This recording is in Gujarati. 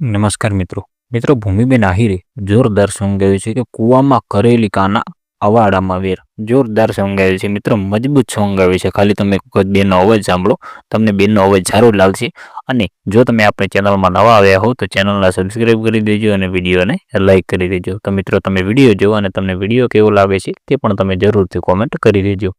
નમસ્કાર મિત્રો. મિત્રો, ભૂમિબેન આહિરે જોરદાર સોંગ ગાયું છે કે કૂવામાં કરેલી કાના અવાડામાં વેર. જોરદાર સોંગ ગાયું છે. મિત્રો, મજબૂત સોંગ ગાયું છે. ખાલી તમે બેનનો અવાજ સાંભળો. તમને બેનનો અવાજ સારો લાગશે. અને જો તમે આપણે ચેનલમાં નવા આવ્યા હો, તો ચેનલને સબસ્ક્રાઈબ કરી દેજો અને વિડીયોને લાઇક કરી દેજો. તો મિત્રો, તમે વીડિયો જુઓ અને તમને વીડિયો કેવો લાગે છે તે પણ તમે જરૂરથી કોમેન્ટ કરી દેજો.